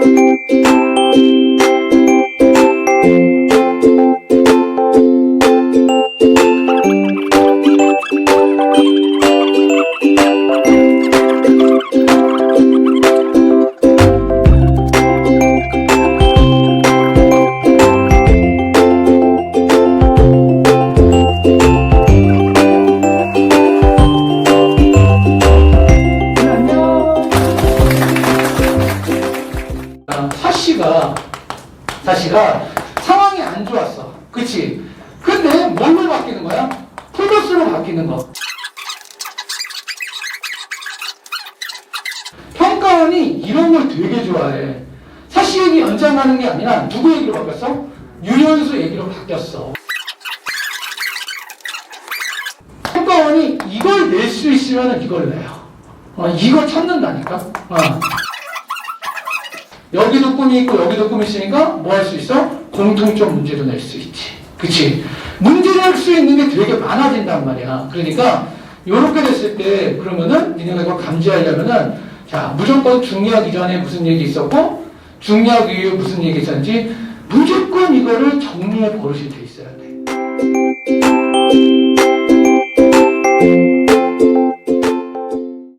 thank you. 사씨가 사씨가 상황이 안 좋았어. 그치? 근데 뭘로 바뀌는 거야? 플러스로 바뀌는 거. 평가원이 이런 걸 되게 좋아해. 사씨 얘기 연장하는 게 아니라 누구 얘기로 바뀌었어? 유연수 얘기로 바뀌었어. 평가원이 이걸 낼 수 있으면 이걸 내요. 어, 이걸 찾는다니까. 어. 여기도 꿈이 있고 여기도 꿈이 있으니까 뭐 할 수 있어? 공통점 문제도 낼 수 있지. 그치? 문제를 할 수 있는 게 되게 많아진단 말이야. 그러니까 이렇게 됐을 때 그러면은 니네가 이걸 감지하려면은 자 무조건 중요하기 이전에 무슨 얘기 있었고 중요하기 이후에 무슨 얘기 있었는지 무조건 이거를 정리해 버릇이 돼 있어야 돼.